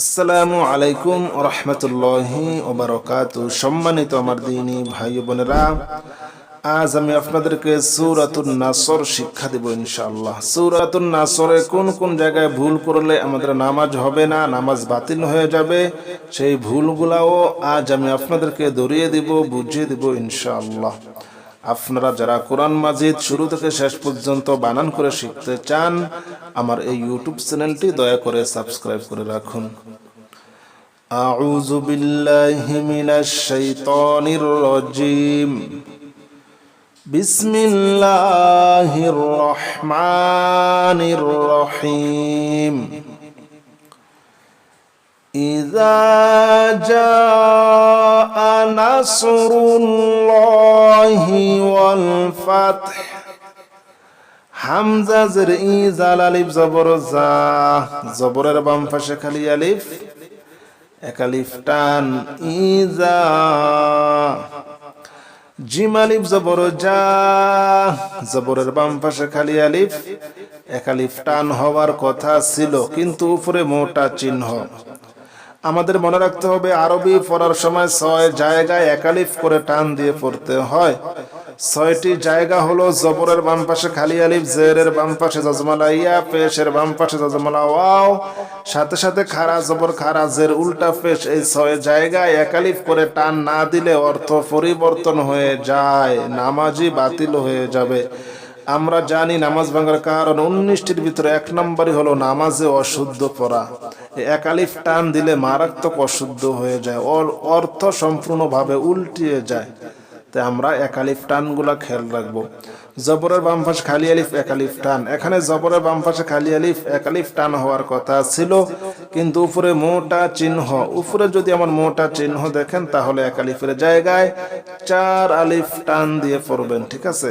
আসসালামু আলাইকুম রহমতুল্লাহি ওবরকাত সম্মানিত আমার দিনী ভাই বোনেরা, আজ আমি আপনাদেরকে সুরাতুন নাসর শিক্ষা দেব ইনশাআল্লাহ। সুরাতুন নাসরে কোন কোন জায়গায় ভুল করলে আমাদের নামাজ হবে না, নামাজ বাতিল হয়ে যাবে, সেই ভুলগুলাও আজ আমি আপনাদেরকে ধরিয়ে দিব, বুঝিয়ে দিব ইনশাআল্লাহ। আপনারা যারা কোরআন মাজিদ শুরু থেকে শেষ পর্যন্ত বানান করে শিখতে চান আমার এই ইউটিউব চ্যানেলটি দয়া করে সাবস্ক্রাইব করে রাখুন أعوذ بالله من الشيطان الرجيم بسم الله الرحمن الرحيم إذا جاء نصر الله والفتح হামজা জের ই জাল আলিফ জবর জা জবরের বাম পাশে খালি আলিফ এক আলিফ টান ইজা জিম আলিফ জবর যা জবরের বাম পাশে খালি আলিফ এক আলিফ টান হওয়ার কথা ছিল কিন্তু উপরে মোটা চিহ্ন আমাদের মনে রাখতে হবে, আরবি পড়ার সময় ছয় জায়গায় একালিফ করে টান দিয়ে পড়তে হয়। ছয়টি জায়গা হলো জবরের বাম পাশে খালি আলিফ, জেরের বাম পাশে জজমালা ইয়া, পেশের বাম পাশে জজমালা ওয়াও, সাথে সাথে খারা জবর, খারা জের, উল্টা পেশ। এই ছয় জায়গায় একালিফ করে টান না দিলে অর্থ পরিবর্তন হয়ে যায় নামাজি বাতিল হয়ে যাবে। আমরা জানি নামাজ ভাঙার কারণ উনিশটির ভিতরে এক নম্বরই হলো নামাজে অশুদ্ধ পড়া। এক আলিফ টান দিলে মারাত্মক অশুদ্ধ হয়ে যায় অর্থ সম্পূর্ণভাবে উল্টিয়ে যায়। তাই আমরা একালিফ টানগুলা খেয়াল রাখব। জবরের বাম পাশে খালি আলিফ একালিফ টান। এখানে জবরের বাম পাশে খালি আলিফ একালিফ টান হওয়ার কথা ছিল, কিন্তু উপরে মোটা চিহ্ন। উপরে যদি আমার মোটা চিহ্ন দেখেন, তাহলে একালিফের জায়গায় চার আলিফ টান দিয়ে পড়বেন, ঠিক আছে?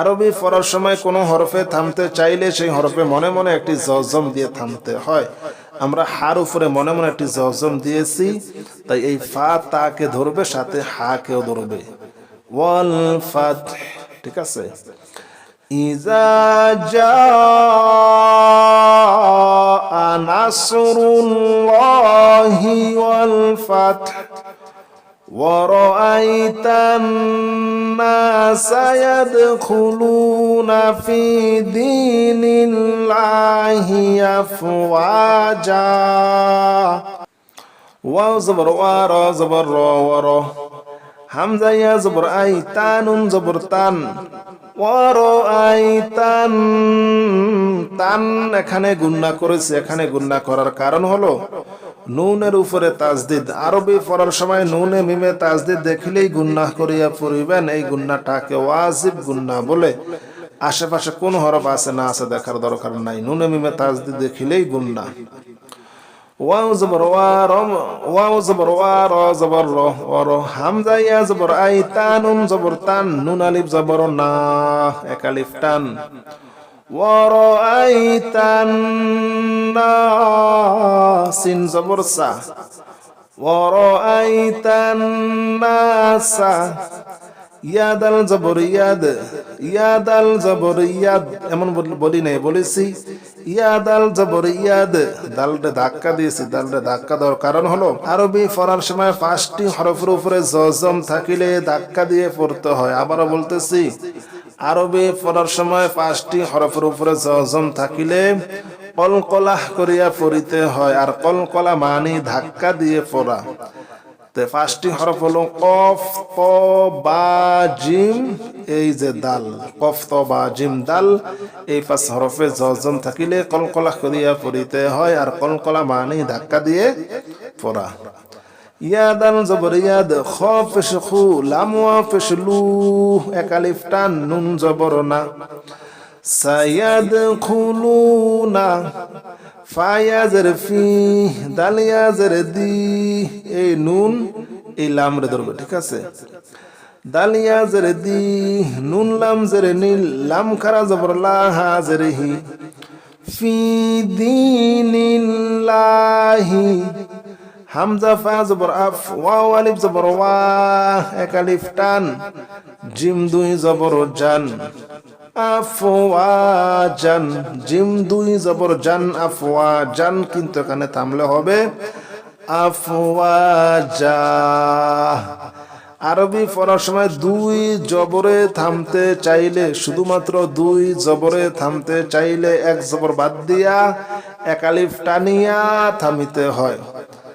আরবি পড়ার সময় কোনো হরফে থামতে চাইলে সেই হরফে মনে মনে একটি জজম দিয়ে থামতে হয়। আমরা হার উপরে মনে মনে একটি জজম দিয়েছি, তাই এই ফা তাকে ধরবে, সাথে হা কেও ধরবে। ওয়াল ফাত, ঠিক আছে? ইজা জা নাসরুল্লাহি ওয়াল ফাতহ ورأيت الناس يدخلون في دين الله أفواجا واو زبر وارا زبر را ورا হামজা ইয়া জবর আই তানুন জবর তান ওয়ারো আই তান তান এখানে গুন্না করেছে এখানে গুন্না করার কারণ হলো নুনের উপরে তাজদিদ। আরবি পড়ার সময় নুনে মিমে তাজদিদ দেখিলেই গুন্না করিয়া পড়িবেন। এই গুন্নাটাকে ওয়াজিব গুন্না বলে। আশেপাশে কোন হরফ আছে, না আছে দেখার দরকার নাই। নুনে মিমে তাজদিদ দেখিলেই গুন্না। ওয়াও জবর ওয়ার ওয়াও জবর ওয়ার জবর, র হামজা ইয়া, জবর, আই তানুন জবর, তান। নুন, আলিফ, জবর, না। এক আলিফ, টান। ورأيت الناس زبر سا ورأيت الناس ইয়াদাল জবর ইয়াদ ইয়াদাল জবর ইয়াদ এমন বলি নাই বলেছি ইয়াদাল জবর ইয়াদ দালটা ধাক্কা দিয়েছি দালটা ধাক্কা দেওয়ার কারণ হলো আরবি পড়ার সময় পাঁচটি হরফের উপরে জজম থাকিলে ধাক্কা দিয়ে পড়তে হয় আবারও বলতেছি আরবি পড়ার সময় পাঁচটি হরফের উপরে জজম থাকিলে কলকলাহ করিয়া পড়িতে হয়, আর কলকলা মানি ধাক্কা দিয়ে পড়া। তো পাঁচটি হরফ হলো কফ, ত, বা, জিম, এই যে দাল, কফ, ত, বা, জিম, দাল, এই পাঁচ হরফে জজম থাকিলে কলকলা করিয়া পড়িতে হয়, আর কলকলা মানে ধাক্কা দিয়ে পড়া। ইয়াদান জবর ইয়াদ খ পেশ খু লামুয়া পেশ লু একালিফ টান, নুন জবর না। সায়াদ খুলুনা ফায়াজের ফি, দালিয়াজের দি এই নুন, এই লাম রে ধরবে, ঠিক আছে? দালিয়াজের দি, নুন লাম জেরে নীল, লাম খারা জবর লা হাজের হি। ফি দিনিল্লাহি হামজা জবর আফ, ওয়াও আলিফ জবর ওয়া, এক জিম দুই জবর জান আফওয়াজান জিম দুই জবর জান আফওয়াজান কিন্তু এখানে থামলে হবে আফওয়াজা আরবি পড়ার সময় দুই জবরে থামতে চাইলে, শুধুমাত্র দুই জবরে থামতে চাইলে এক জবর বাদ দিয়া একালিফ টানিয়া থামিতে হয়।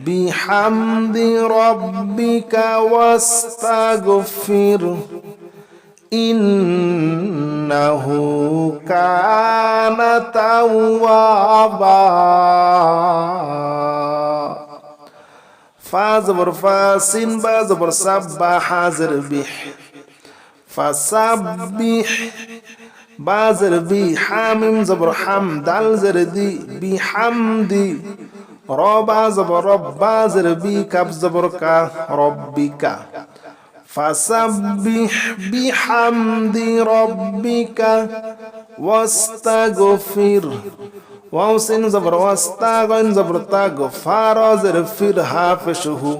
بحمد ربك واستغفر إنه كان توابا فا زبر فا سين با زبر سبا حاضر بح فسبح بازر بي حامم زبر حم دال زر دي بحمدي ربا زبر رب بازر بي كب زبر كا ربك فسبح بحمد ربك واستغفر واوسن زبر واستغن زبر تغفر زرفر حافشه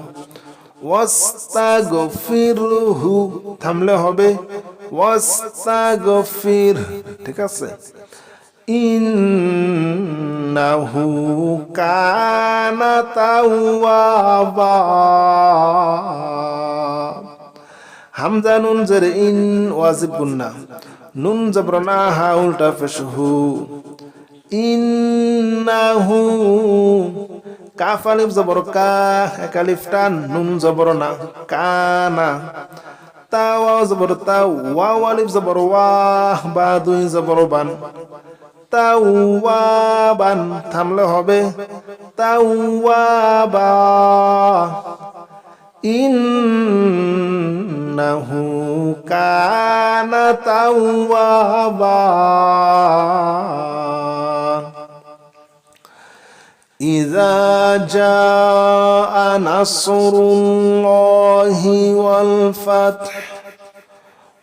واستغفره থামলে হবে ওয়াস্তাগফির ঠিক আছে ইন্নাহু কানা তাওয়াবা হামজা নুন জের ইন ওয়াজিব গুন্না নুন জবরনা হা উল্টা ফেশহু ইন্নাহু কাফ আলিফ জবর কা, এক আলিফ টান, নুন জবর না, কানা। তা ওয়া জবর ওয়া আলিফ জবর ওয়া বা দুই জবর বান। তাওয়াবান থামলে হবে তাওয়াবা ইন্নাহু কানা তাওয়াবা إذا جاء نصر الله والفتح